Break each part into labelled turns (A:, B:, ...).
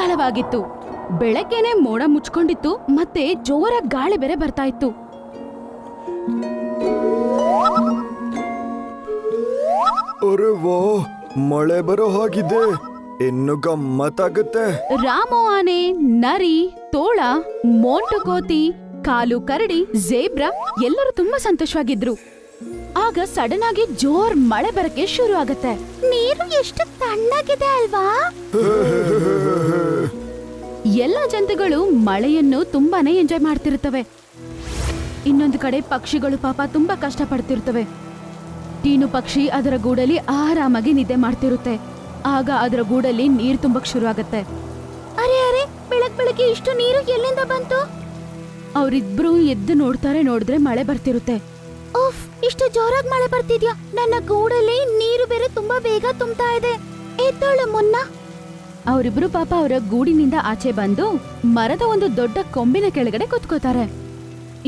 A: ಮಳೆಗಾಲವಾಗಿತ್ತು ಬೆಳಗ್ಗೆನೆ ಮೋಡ ಮುಚ್ಕೊಂಡಿತ್ತು ಮತ್ತೆ ಜೋರ ಗಾಳಿ ಬೇರೆ ಬರ್ತಾ ಇತ್ತು.
B: ಅರೆ ವಾ ಮಳೆ ಬರೋ ಹಾಗಿದೆ. ಇನ್ನು ಗಮ್ಮತ್ತಾಗುತ್ತೆ.
A: ರಾಮು ಆನೆ ನರಿ ತೋಳ ಮೋಂಟು ಕೋತಿ ಕಾಲು ಕರಡಿ ಜೇಬ್ರಾ ಎಲ್ಲರೂ ತುಂಬಾ ಸಂತೋಷವಾಗಿದ್ರು. ಆಗ ಸಡನ್ ಆಗಿ ಜೋರ್ ಮಳೆ ಬರಕ್ಕೆ ಶುರು ಆಗತ್ತೆ. ನೀರು ಎಷ್ಟು ತಣ್ಣಗಿದೆ ಅಲ್ವಾ? ಎಲ್ಲ ಜಂತುಗಳು ಮಳೆಯನ್ನು ತುಂಬಾನೇ ಎಂಜಾಯ್ ಮಾಡ್ತಿರ್ತವೆ ಇನ್ನೊಂದು ಕಡೆ ಪಕ್ಷಿಗಳು ಪಾಪ ತುಂಬಾ ಕಷ್ಟ ಪಡ್ತಿರ್ತವೆ ಟೀನು ಪಕ್ಷಿ ಅದರ ಗೂಡಲ್ಲಿ ಆರಾಮಾಗಿ ನಿದ್ದೆ ಮಾಡ್ತಿರುತ್ತೆ. ಆಗ ಅದರ ಗೂಡಲ್ಲಿ ನೀರು ತುಂಬಕ್ ಶುರು ಆಗತ್ತೆ. ಅರೆ ಅರೆ, ಬೆಳಗ್ ಬೆಳಗ್ಗೆ ಇಷ್ಟು ನೀರು ಎಲ್ಲಿಂದ ಬಂತು? ಅವರಿಬ್ರು ಎದ್ದು ನೋಡ್ತಾರೆ ನೋಡಿದ್ರೆ ಮಳೆ ಬರ್ತಿರುತ್ತೆ. ಉಫ್ ಇಷ್ಟು ಜೋರಾಗಿ ಮಳೆ ಬರ್ತಿದ್ಯಾ? ನನ್ನ ಗೂಡಲ್ಲಿ ನೀರು ಬೇರೆ ತುಂಬಾ ಬೇಗ ತುಂಬ್ತಾ ಇದೆ. ಎದ್ದೋಳು ಮುನ್ನ. ಅವರಿಬ್ರು ಪಾಪ ಅವರ ಗೂಡಿನಿಂದ ಆಚೆ ಬಂದು ಮರದ ಒಂದು ದೊಡ್ಡ ಕೊಂಬಿನ ಕೆಳಗಡೆ ಕುತ್ಕೋತಾರೆ.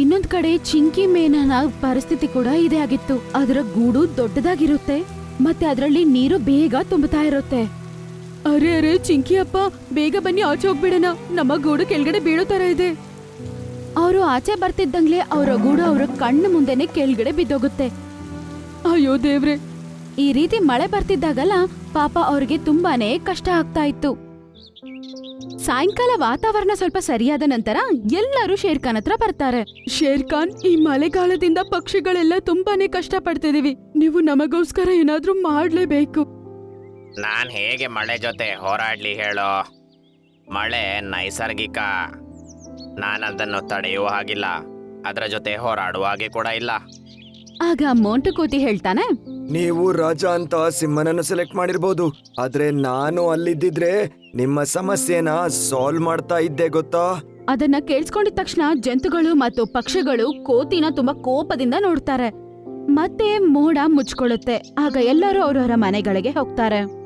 A: ಇನ್ನೊಂದ್ ಕಡೆ ಚಿಂಕಿ ಮೇನನ ಪರಿಸ್ಥಿತಿ ಕೂಡ ಇದೇ ಆಗಿತ್ತು. ಅದರ ಗೂಡು ದೊಡ್ಡದಾಗಿರುತ್ತೆ, ಮತ್ತೆ ಅದರಲ್ಲಿ ನೀರು ಬೇಗ ತುಂಬತಾ ಇರುತ್ತೆ. ಅರೆ ಅರೆ ಚಿಂಕಿ ಅಪ್ಪ, ಬೇಗ ಬನ್ನಿ, ಆಚೆ ಹೋಗ್ಬಿಡೋಣ. ನಮ್ಮ ಗೂಡು ಕೆಳಗಡೆ ಬೀಳೋ ತರ ಇದೆ. ಅವರು ಆಚೆ ಬರ್ತಿದ್ದಂಗ್ಲೆ ಅವರ ಗೂಡು ಅವರ ಕಣ್ಣು ಮುಂದೆನೆ ಕೆಳಗಡೆ ಬಿದ್ದೋಗುತ್ತೆ. ಅಯ್ಯೋ ದೇವ್ರೆ, ಈ ರೀತಿ ಮಳೆ ಬರ್ತಿದ್ದಾಗಲ್ಲ ಪಾಪ ಅವ್ರಿಗೆ ತುಂಬಾನೇ ಕಷ್ಟ ಆಗ್ತಾ ಇತ್ತು. ಸಾಯಂಕಾಲ ವಾತಾವರಣ ಸ್ವಲ್ಪ ಸರಿಯಾದ ನಂತರ ಎಲ್ಲರೂ ಶೇರ್ಖಾನ್ ಹತ್ರ ಬರ್ತಾರೆ. ಶೇರ್ಖಾನ್, ಈ ಮಳೆಗಾಲದಿಂದ ಪಕ್ಷಿಗಳೆಲ್ಲ ತುಂಬಾನೇ ಕಷ್ಟ ಪಡ್ತಿದೀವಿ ನೀವು ನಮಗೋಸ್ಕರ ಏನಾದ್ರೂ ಮಾಡ್ಲೇಬೇಕು.
C: ನಾನ್ ಹೇಗೆ ಮಳೆ ಜೊತೆ ಹೋರಾಡ್ಲಿ ಹೇಳೋ? ಮಳೆ ನೈಸರ್ಗಿಕ. ನಾನು ಅದನ್ನು ತಡೆಯುವ ಹಾಗಿಲ್ಲ. ಅದರ ಜೊತೆ ಹೋರಾಡುವ ಹಾಗೆ ಕೂಡ ಇಲ್ಲ.
A: ಆಗ ಮೋಂಟು ಕೋತಿ ಹೇಳ್ತಾನೆ?
B: ನೀವು ರಾಜ ಅಂತ ಸಿಂಹನನ್ನು ಸೆಲೆಕ್ಟ್ ಮಾಡಿರ್ಬೋದು. ಆದ್ರೆ ನಾನು ಅಲ್ಲಿದ್ದಿದ್ರೆ ನಿಮ್ಮ ಸಮಸ್ಯೆನ ಸಾಲ್ವ್ ಮಾಡ್ತಾ ಇದ್ದೆ ಗೊತ್ತಾ?
A: ಅದನ್ನ ಕೇಳಿಸ್ಕೊಂಡಿದ ತಕ್ಷಣ ಜಂತುಗಳು ಮತ್ತು ಪಕ್ಷಿಗಳು ಕೋತಿನ ತುಂಬಾ ಕೋಪದಿಂದ ನೋಡ್ತಾರೆ. ಮತ್ತೆ ಮೋಡ ಮುಚ್ಕೊಳ್ಳುತ್ತೆ. ಆಗ ಎಲ್ಲರೂ ಅವರವರ ಮನೆಗಳಿಗೆ ಹೋಗ್ತಾರೆ.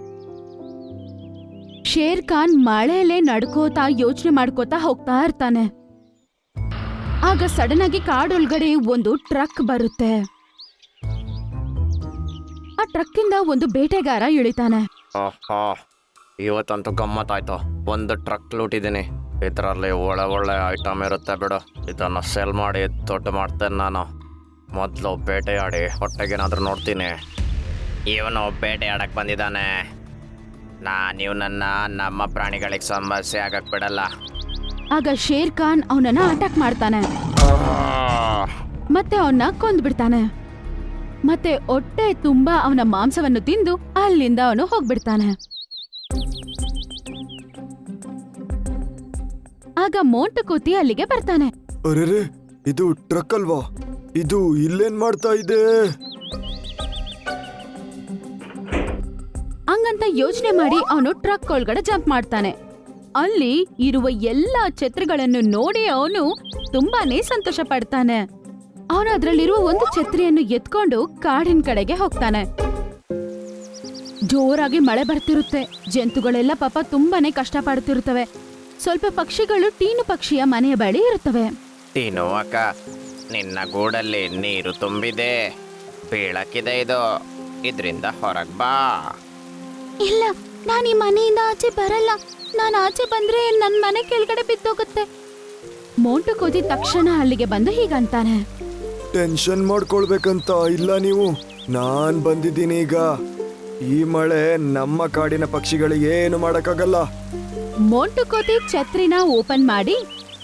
A: ಶೇರ್ ಖಾನ್ ಮಳೆಯಲ್ಲೇ ನಡ್ಕೋತಾ ಯೋಚನೆ ಮಾಡ್ಕೋತಾ ಹೋಗ್ತಾ ಇರ್ತಾನೆ. ಆಗ ಸಡನ್ ಆಗಿ ಕಾಡೊಳಗಡೆ ಒಂದು ಟ್ರಕ್ ಬರುತ್ತೆ. ಆ ಟ್ರಕ್ ಇಂದ ಒಂದು ಬೇಟೆಗಾರ ಇಳಿತಾನೆ.
C: ಇವತ್ತಂತೂ ಇವತ್ತಂತೂ ಗಮ್ಮತ್ತಾಯ್ತು. ಒಂದು ಟ್ರಕ್ ಲೂಟಿದ್ದೀನಿ ಇದರಲ್ಲಿ ಒಳ್ಳೆ ಒಳ್ಳೆ ಐಟಮ್ ಇರುತ್ತೆ ಬಿಡು. ಇದನ್ನು ಸೆಲ್ ಮಾಡಿ ದೊಡ್ಡ ಮಾಡ್ತೇನೆ ನಾನು. ಮೊದಲು ಬೇಟೆಯಾಡಿ, ಹೊಟ್ಟೆಗೇನಾದ್ರೂ ನೋಡ್ತೀನಿ. ಇವನು ಬೇಟೆಯಾಡಕ್ಕೆ ಬಂದಿದ್ದಾನೆ. ನಾನು ನನ್ನ ನಮ್ಮ ಪ್ರಾಣಿಗಳಿಗೆ ಸಮಸ್ಯೆ ಆಗಕ್ ಬಿಡಲ್ಲ.
A: ಆಗ ಶೇರ್ ಖಾನ್ ಅವನನ್ನ ಅಟ್ಯಾಕ್ ಮಾಡ್ತಾನೆ. ಮತ್ತೆ ಅವನ್ನ ಕೊಂದ್ಬಿಡ್ತಾನೆ ಮತ್ತೆ ಹೊಟ್ಟೆ ತುಂಬಾ ಅವನ ಮಾಂಸವನ್ನು ತಿಂದು ಅಲ್ಲಿಂದ ಅವನು ಹೋಗ್ಬಿಡ್ತಾನೆ. ಆಗ ಮೋಂಟು ಕೂತಿ ಅಲ್ಲಿಗೆ ಬರ್ತಾನೆ.
B: ಅರೆರೆ ಇದು ಟ್ರಕ್ ಅಲ್ವಾ? ಇದು ಇಲ್ಲೇನ್ ಮಾಡ್ತಾ ಇದೆ?
A: ಹಂಗಂತ ಯೋಚನೆ ಮಾಡಿ ಅವನು ಟ್ರಕ್ ಒಳಗಡೆ ಜಂಪ್ ಮಾಡ್ತಾನೆ. ಅಲ್ಲಿ ಇರುವ ಎಲ್ಲಾ ಛತ್ರಿಗಳನ್ನು ನೋಡಿ ಅವನು ತುಂಬಾನೇ ಸಂತೋಷ ಪಡ್ತಾನೆ. ಅವನು ಅದರಲ್ಲಿರುವ ಒಂದು ಛತ್ರಿಯನ್ನು ಎತ್ಕೊಂಡು ಕಾಡಿನ ಕಡೆಗೆ ಹೋಗ್ತಾನೆ. ಜೋರಾಗಿ ಮಳೆ ಬರ್ತಿರುತ್ತೆ. ಜಂತುಗಳೆಲ್ಲ ಪಾಪ ತುಂಬಾನೇ ಕಷ್ಟ ಪಡ್ತಿರುತ್ತವೆ ಸ್ವಲ್ಪ ಪಕ್ಷಿಗಳು ಟೀನು ಪಕ್ಷಿಯ ಮನೆಯ ಬಳಿ ಇರುತ್ತವೆ.
C: ಟೀನು ಅಕ್ಕ, ನಿನ್ನ ಗೂಡಲ್ಲಿ ನೀರು ತುಂಬಿದೆ. ಬೀಳಕ್ಕಿದೆ ಇದು. ಇದರಿಂದ ಹೊರಗ್ ಬಾ.
A: ಇಲ್ಲ ನಾನು ಈ ಮನೆಯಿಂದ ಆಚೆ ಬರಲ್ಲ. ನಾನು ಆಚೆ ಬಂದ್ರೆ ನನ್ನ ಮನೆ ಕೆಳಗಡೆ ಬಿದ್ದೋಗುತ್ತೆ. ಮೋಂಟು ಕೋತಿ ತಕ್ಷಣ ಅಲ್ಲಿಗೆ ಬಂದು ಹೀಗಂತಾನೆ.
B: ಟೆನ್ಷನ್ ಮಾಡ್ಕೊಳ್ಬೇಕಂತ ಇಲ್ಲ ನೀವು. ನಾನ್ ಬಂದಿದ್ದೀನಿ ಈಗ. ಈ ಮಳೆ ನಮ್ಮ ಕಾಡಿನ ಪಕ್ಷಿಗಳಿಗೆ ಏನು ಮಾಡಕ್ಕಾಗಲ್ಲ.
A: ಮೋಂಟು ಕೋತಿ ಛತ್ರಿನ ಓಪನ್ ಮಾಡಿ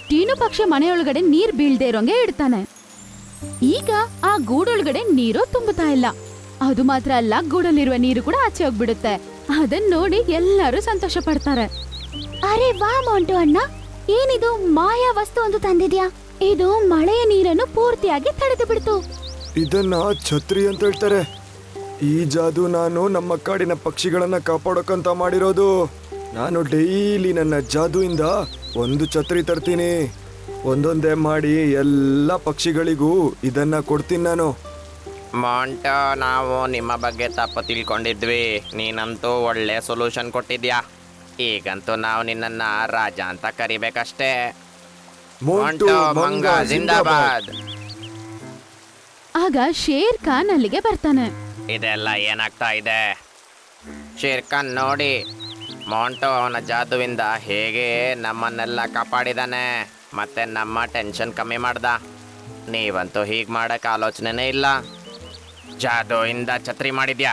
A: ಟೀನು ಪಕ್ಷಿ ಮನೆಯೊಳಗಡೆ ನೀರ್ ಬೀಳ್ದೇ ಇರೋಂಗೆ ಇಡ್ತಾನೆ. ಈಗ ಆ ಗೂಡೊಳಗಡೆ ನೀರು ತುಂಬುತ್ತಾ ಇಲ್ಲ. ಅದು ಮಾತ್ರ ಅಲ್ಲ ಗೂಡಲ್ಲಿರುವ ನೀರು ಕೂಡ ಆಚೆ ಹೋಗ್ಬಿಡುತ್ತೆ. ಅದನ್ನ ನೋಡಿ ಎಲ್ಲರೂ ಸಂತೋಷ ಪಡ್ತಾರೆ. ಅರೆ ವಾ ಮೌಂಟು ಅಣ್ಣ ಏನಿದು ಮಾಯಾ ವಸ್ತು ಒಂದು ತಂದಿದ್ಯಾ? ಇದು ಮಳೆಯ ನೀರನ್ನು ಪೂರ್ತಿಯಾಗಿ ತಡೆದು ಬಿಡ್ತು.
B: ಇದನ್ನ ಛತ್ರಿ ಅಂತ ಹೇಳ್ತಾರೆ. ಈ ಜಾದು ನಾನು ನಮ್ಮ ಕಾಡಿನ ಪಕ್ಷಿಗಳನ್ನ ಕಾಪಾಡೋಕಂತ ಮಾಡಿರೋದು. ನಾನು ಡೈಲಿ ನನ್ನ ಜಾದುಯಿಂದ ಒಂದು ಛತ್ರಿ ತರ್ತೀನಿ. ಒಂದೊಂದೇ ಮಾಡಿ ಎಲ್ಲ ಪಕ್ಷಿಗಳಿಗೂ ಇದನ್ನ ಕೊಡ್ತೀನಿ ನಾನು.
C: ಮಾಂಟ ನಾವು ನಿಮ್ಮ ಬಗ್ಗೆ ತಪ್ಪು ತಿಳ್ಕೊಂಡಿದ್ವಿ. ನೀನಂತೂ ಒಳ್ಳೆ ಸೊಲ್ಯೂಷನ್ ಕೊಟ್ಟಿದ್ಯಾ? ಈಗಂತೂ ನಾವು ನಿನ್ನನ್ನ ರಾಜ ಅಂತ ಕರಿಬೇಕಷ್ಟೇ.
B: ಮೋಂಟು
C: ಮಾಂಟೋ
B: ಮಂಗ
C: ಮಂಗ ಜಿಂದಾಬಾದ್.
A: ಆಗ ಶೇರ್ ಖಾನ್ ಅಲ್ಲಿಗೆ ಬರ್ತಾನೆ.
C: ಇದೆಲ್ಲ ಏನಾಗ್ತಾ ಇದೆ? ಶೇರ್ ಖಾನ್ ನೋಡಿ ಮಾಂಟೋ ಅವನ ಜಾದುವಿಂದ ಹೇಗೆ ನಮ್ಮನ್ನೆಲ್ಲ ಕಾಪಾಡಿದಾನೆ. ಮತ್ತೆ ನಮ್ಮ ಟೆನ್ಷನ್ ಕಮ್ಮಿ ಮಾಡ್ದ. ನೀವಂತೂ ಹೀಗೆ ಮಾಡಕ್ಕೆ ಆಲೋಚನೆನೇ ಇಲ್ಲ. ಜಾದುವಿಂದ ಛತ್ರಿ ಮಾಡಿದ್ಯಾ?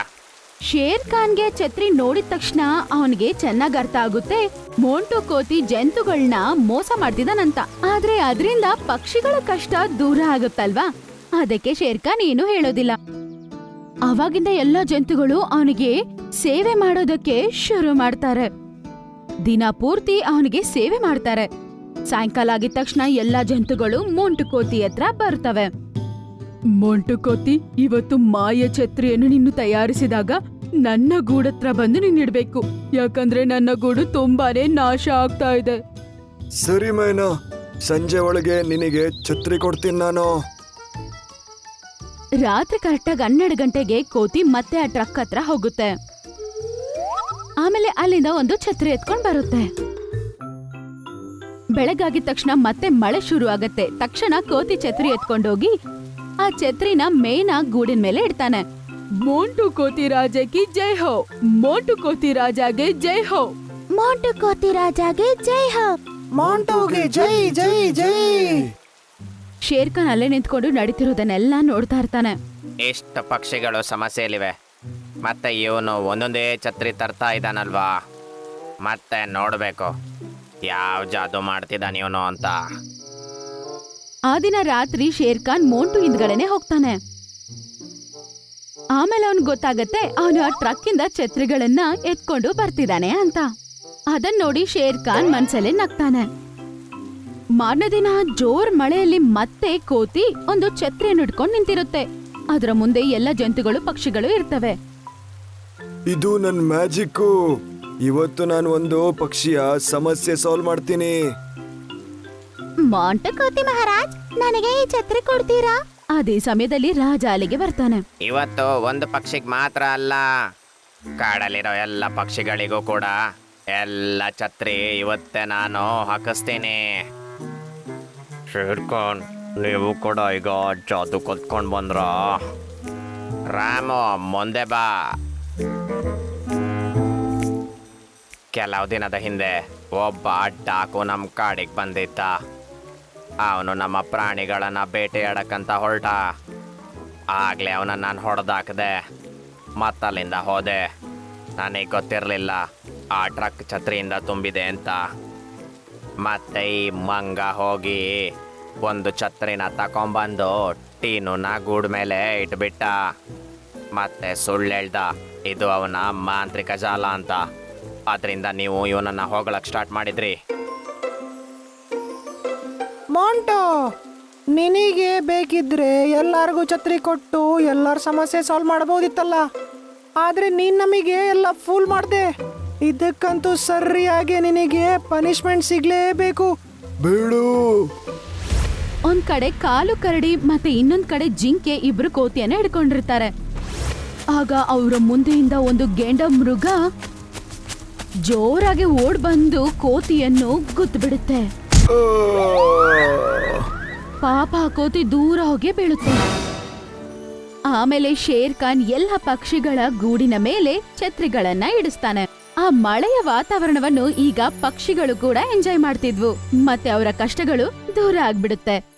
A: ಶೇರ್ ಖಾನ್ಗೆ ಛತ್ರಿ ನೋಡಿದ ತಕ್ಷಣ ಅವನಿಗೆ ಚೆನ್ನಾಗ್ ಅರ್ಥ ಆಗುತ್ತೆ. ಮೋಂಟು ಕೋತಿ ಜಂತುಗಳನ್ನ ಮೋಸ ಮಾಡ್ತಿದ್ದಾನಂತ ಆದ್ರೆ ಅದರಿಂದ ಪಕ್ಷಿಗಳ ಕಷ್ಟ ದೂರ ಆಗುತ್ತಲ್ವಾ? ಅದಕ್ಕೆ ಶೇರ್ ಖಾನ್ ಏನು ಹೇಳೋದಿಲ್ಲ. ಅವಾಗಿಂದ ಎಲ್ಲಾ ಜಂತುಗಳು ಅವನಿಗೆ ಸೇವೆ ಮಾಡೋದಕ್ಕೆ ಶುರು ಮಾಡ್ತಾರೆ. ದಿನ ಪೂರ್ತಿ ಅವನಿಗೆ ಸೇವೆ ಮಾಡ್ತಾರೆ. ಸಾಯಂಕಾಲ ಆಗಿದ ತಕ್ಷಣ ಎಲ್ಲಾ ಜಂತುಗಳು ಮೋಂಟು ಕೋತಿ ಹತ್ರ ಬರ್ತವೆ. ಮೊಂಟು ಕೋತಿ ಇವತ್ತು ಮಾಯ ಛತ್ರಿಯನ್ನು ನೀನು ತಯಾರಿಸಿದಾಗ ನನ್ನ ಗೂಡತ್ರ ಬಂದು ನೀನ್ ಇಡ್ಬೇಕು ಯಾಕಂದ್ರೆ ನನ್ನ ಗೂಡು ತುಂಬಾನೇ ನಾಶ ಆಗ್ತಾ ಇದೆ.
B: ಸರಿ ಮೈನಾ ಸಂಜೆ ಒಳಗೆ ನಿನಗೆ ಛತ್ರಿ ಕೊಡ್ತೀನಿ ನಾನು.
A: ರಾತ್ರಿ ಕರೆಕ್ಟಾಗಿ ಹನ್ನೆರಡು ಗಂಟೆಗೆ ಕೋತಿ ಮತ್ತೆ ಆ ಟ್ರಕ್ ಹತ್ರ ಹೋಗುತ್ತೆ. ಆಮೇಲೆ ಅಲ್ಲಿಂದ ಒಂದು ಛತ್ರಿ ಎತ್ಕೊಂಡ್ ಬರುತ್ತೆ. ಬೆಳಗಾಗಿದ ತಕ್ಷಣ ಮತ್ತೆ ಮಳೆ ಶುರು ಆಗತ್ತೆ ತಕ್ಷಣ ಕೋತಿ ಛತ್ರಿ ಎತ್ಕೊಂಡೋಗಿ ಆ ಛತ್ರಿನ ಮೇನ ಗೂಡಿನ ಮೇಲೆ ಇಡ್ತಾನೆ. ಮೋಂಟು ಕೋತಿ ರಾಜಕ್ಕೆ ಜೈ ಹೋ. ಮೋಂಟು ಕೋತಿ ರಾಜಾಗೆ ಜೈ ಹೋ. ಮೋಂಟು ಕೋತಿ ರಾಜಾಗೆ ಜೈ ಹೋ.
D: ಮಾಂಟೋಗೆ ಜೈ ಜೈ ಜೈ.
A: ಶೇರ್ ಖಾನ್ ಅಲ್ಲೇ ನಿಂತ್ಕೊಂಡು ನಡೀತಿರೋದನ್ನೆಲ್ಲ ನೋಡ್ತಾ ಇರ್ತಾನೆ.
C: ಎಷ್ಟು ಪಕ್ಷಿಗಳು ಸಮಸ್ಯೆಯಲ್ಲಿವೆ ಮತ್ತೆ ಇವನು ಒಂದೊಂದೇ ಛತ್ರಿ ತರ್ತಾ ಇದ್ದಾನಲ್ವಾ? ಮತ್ತೆ ನೋಡಬೇಕು. ಯಾವ ಜಾದು ಮಾಡ್ತಿದ್ದಾನೆ ಇವನು ಅಂತ.
A: ಆ ದಿನ ರಾತ್ರಿ ಶೇರ್ ಖಾನ್ ಮೋಂಟು ಹಿಂದ್ಗಡೆನೆ ಹೋಗ್ತಾನೆ. ಆಮೇಲೆ ಅವನ್ ಗೊತ್ತಾಗತ್ತೆ ಅವನು ಆ ಟ್ರಕ್ ಇಂದ ಛತ್ರಿಗಳನ್ನ ಎತ್ಕೊಂಡು ಬರ್ತಿದ್ದಾನೆ ಅಂತ. ಅದನ್ ನೋಡಿ ಶೇರ್ ಖಾನ್ ಮನ್ಸಲ್ಲಿ ನಗ್ತಾನೆ. ಮಾರನೇ ದಿನ ಜೋರ್ ಮಳೆಯಲ್ಲಿ ಮತ್ತೆ ಕೋತಿ ಒಂದು ಛತ್ರಿಯನ್ನು ಇಟ್ಕೊಂಡು ನಿಂತಿರುತ್ತೆ. ಅದರ ಮುಂದೆ ಎಲ್ಲ ಜಂತುಗಳು ಪಕ್ಷಿಗಳು ಇರ್ತವೆ.
B: ಇದು ನನ್ನ ಮ್ಯಾಜಿಕ್ಕು. ಇವತ್ತು ನಾನು ಒಂದು ಪಕ್ಷಿಯ ಸಮಸ್ಯೆ ಸಾಲ್ವ್ ಮಾಡ್ತೀನಿ.
A: ಮಾಂಟ ಕೋತಿ ಮಹಾರಾಜ್ ನನಗೆ ಈ ಛತ್ರಿ ಕೊಡ್ತೀರಾ? ಅದೇ ಸಮಯದಲ್ಲಿ ರಾಜ ಅಲ್ಲಿಗೆ ಬರ್ತಾನೆ.
C: ಇವತ್ತು ಒಂದು ಪಕ್ಷಿಗೆ ಮಾತ್ರ ಅಲ್ಲ ಕಾಡಲ್ಲಿರೋ ಎಲ್ಲ ಪಕ್ಷಿಗಳಿಗೂ ಕೂಡ ಎಲ್ಲ ಛತ್ರಿ ಇವತ್ತೇ ನಾನು ಹಾಕಿಸ್ತೀನಿ. ಶೇರ್ಖಾನ್ ನೀವು ಕೂಡ ಈಗ ಜಾದು ಕಲ್ತ್ಕೊಂಡು ಬಂದ್ರ? ರಾಮು ಮುಂದೆ ಬಾ. ಕೆಲವು ದಿನದ ಹಿಂದೆ ಒಬ್ಬ ಡಾಕು ನಮ್ಮ ಕಾಡಿಗೆ ಬಂದಿದ್ದ. ಅವನು ನಮ್ಮ ಪ್ರಾಣಿಗಳನ್ನ ಬೇಟೆಯಾಡಕ್ಕಂತ ಹೊರಟ. ಆಗ್ಲೇ ಅವನ ನಾನು ಹೊಡೆದಾಕ್ದೆ. ಮತ್ತಲ್ಲಿಂದ ಹೋದೆ. ನನಗೆ ಗೊತ್ತಿರಲಿಲ್ಲ, ಆ ಟ್ರಕ್ ಛತ್ರಿಯಿಂದ ತುಂಬಿದೆ ಅಂತ. ಮತ್ತೆ ಈ ಮಂಗ ಹೋಗಿ ಒಂದು ಛತ್ರಿನ ತಕೊಂಬಂದು ಟೀನುನ ಗೂಡ್ ಮೇಲೆ ಇಟ್ಬಿಟ್ಟ. ಮತ್ತೆ ಸುಳ್ಳು ಹೇಳ್ದ, ಇದು ಅವನ ಮಾಂತ್ರಿಕ ಜಾಲ ಅಂತ. ಅದರಿಂದ ನೀವು ಇವನನ್ನ ಹೋಗ್ಲಕ್ಕೆ ಸ್ಟಾರ್ಟ್ ಮಾಡಿದ್ರಿ.
D: ಮಾಂಟೋ ನಿನಗೆ ಬೇಕಿದ್ರೆ ಎಲ್ಲರಿಗೂ ಛತ್ರಿ ಕೊಟ್ಟು ಎಲ್ಲರ ಸಮಸ್ಯೆ ಸಾಲ್ವ್ ಮಾಡಬಹುದಿತ್ತಲ್ಲ? ಆದ್ರೆ ನೀನ್ ನಮಗೆ ಎಲ್ಲ ಫೂಲ್ ಮಾಡ್ದೆ. ಇದಕ್ಕಂತೂ ಸರಿಯಾಗಿ ನಿನಗೆ ಪನಿಷ್ಮೆಂಟ್ ಸಿಗ್ಲೇಬೇಕು.
B: ಬಿಡು.
A: ಒಂದ್ ಕಡೆ ಕಾಲು ಕರಡಿ ಮತ್ತೆ ಇನ್ನೊಂದ್ ಕಡೆ ಜಿಂಕೆ ಇಬ್ರು ಕೋತಿಯನ್ನ ಹಿಡ್ಕೊಂಡಿರ್ತಾರೆ. ಆಗ ಅವರ ಮುಂದೆಯಿಂದ ಒಂದು ಗೆಂಡ ಮೃಗ ಜೋರಾಗಿ ಓಡ್ ಬಂದು ಕೋತಿಯನ್ನು ಗುದ್ದು ಬಿಡುತ್ತೆ! ಪಾಪ ಕೋತಿ ದೂರ ಹೋಗಿ ಬೀಳುತ್ತೆ. ಆಮೇಲೆ ಶೇರ್ ಖಾನ್ ಎಲ್ಲ ಪಕ್ಷಿಗಳ ಗೂಡಿನ ಮೇಲೆ ಛತ್ರಿಗಳನ್ನ ಇಡಿಸ್ತಾನೆ. ಆ ಮಳೆಯ ವಾತಾವರಣವನ್ನು ಈಗ ಪಕ್ಷಿಗಳು ಕೂಡ ಎಂಜಾಯ್ ಮಾಡ್ತಿದ್ವು. ಮತ್ತೆ ಅವರ ಕಷ್ಟಗಳು ದೂರ ಆಗ್ಬಿಡುತ್ತೆ.